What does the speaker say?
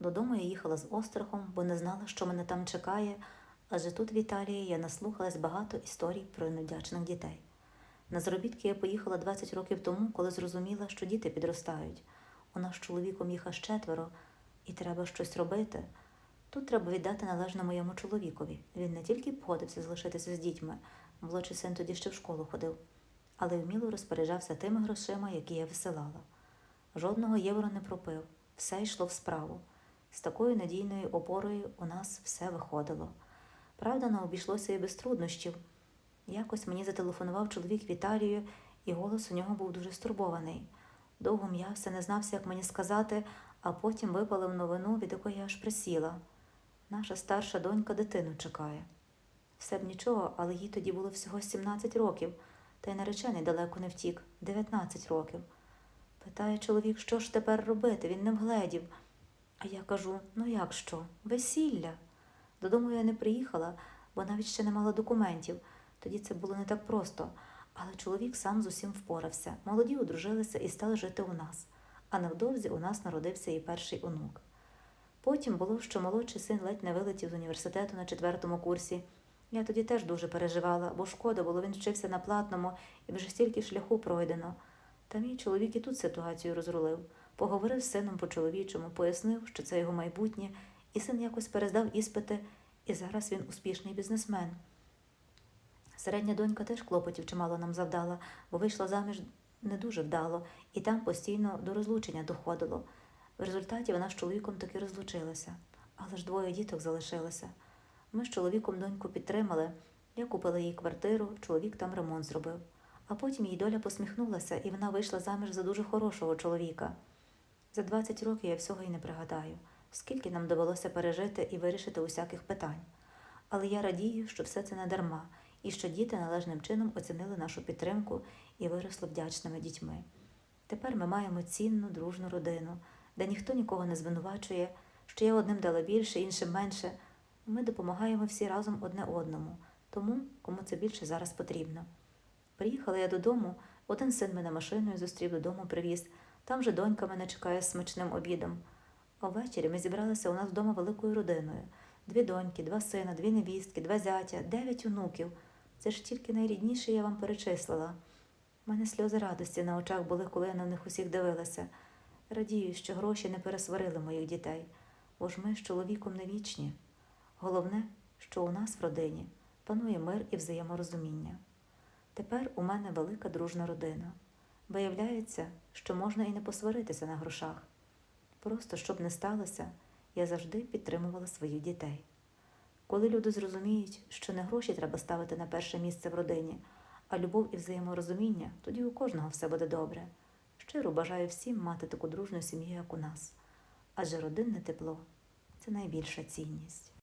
Додому я їхала з острахом, бо не знала, що мене там чекає, адже тут в Італії я наслухалась багато історій про невдячних дітей. На заробітки я поїхала 20 років тому, коли зрозуміла, що діти підростають. У нас з чоловіком їх аж четверо, і треба щось робити. Тут треба віддати належне моєму чоловікові. Він не тільки погодився залишитися з дітьми, молодший син тоді ще в школу ходив, але вміло розпоряджався тими грошима, які я висилала. Жодного євро не пропив, все йшло в справу. З такою надійною опорою у нас все виходило. Правда, не обійшлося і без труднощів. Якось мені зателефонував чоловік в Італію, і голос у нього був дуже стурбований. Довго м'явся, не знався, як мені сказати, а потім випалив новину, від якої я аж присіла. Наша старша донька дитину чекає. Все б нічого, але їй тоді було всього 17 років, та й наречений далеко не втік 19 років. Питає чоловік, що ж тепер робити, він не вгледів. А я кажу: ну як що? Весілля. Додому я не приїхала, бо навіть ще не мала документів. Тоді це було не так просто. Але чоловік сам з усім впорався. Молоді одружилися і стали жити у нас. А невдовзі у нас народився і перший онук. Потім було, що молодший син ледь не вилетів з університету на четвертому курсі. Я тоді теж дуже переживала, бо шкода було, він вчився на платному і вже стільки шляху пройдено. Та мій чоловік і тут ситуацію розрулив. Поговорив з сином по-чоловічому, пояснив, що це його майбутнє, і син якось перездав іспити, і зараз він успішний бізнесмен. Середня донька теж клопотів чимало нам завдала, бо вийшла заміж не дуже вдало, і там постійно до розлучення доходило. В результаті вона з чоловіком таки розлучилася, але ж двоє діток залишилося. Ми з чоловіком доньку підтримали. Я купила їй квартиру, чоловік там ремонт зробив. А потім їй доля посміхнулася, і вона вийшла заміж за дуже хорошого чоловіка. За 20 років я всього й не пригадаю, скільки нам довелося пережити і вирішити усяких питань. Але я радію, що все це не дарма, і що діти належним чином оцінили нашу підтримку і виросли вдячними дітьми. Тепер ми маємо цінну, дружну родину, де ніхто нікого не звинувачує, що я одним дала більше, іншим менше. Ми допомагаємо всі разом одне одному, тому кому це більше зараз потрібно. Приїхала я додому, один син мене машиною зустрів додому, привіз. Там же донька мене чекає з смачним обідом. А ввечері ми зібралися у нас вдома великою родиною: дві доньки, два сина, дві невістки, два зятя, дев'ять онуків. Це ж тільки найрідніше я вам перечислила. У мене сльози радості на очах були, коли я на них усіх дивилася. Радію, що гроші не пересварили моїх дітей, бо ж ми з чоловіком не вічні. Головне, що у нас в родині панує мир і взаєморозуміння. Тепер у мене велика дружна родина. Виявляється, що можна і не посваритися на грошах. Просто, щоб не сталося, я завжди підтримувала своїх дітей. Коли люди зрозуміють, що не гроші треба ставити на перше місце в родині, а любов і взаєморозуміння, тоді у кожного все буде добре. Щиро бажаю всім мати таку дружну сім'ю, як у нас. Адже родинне тепло це найбільша цінність.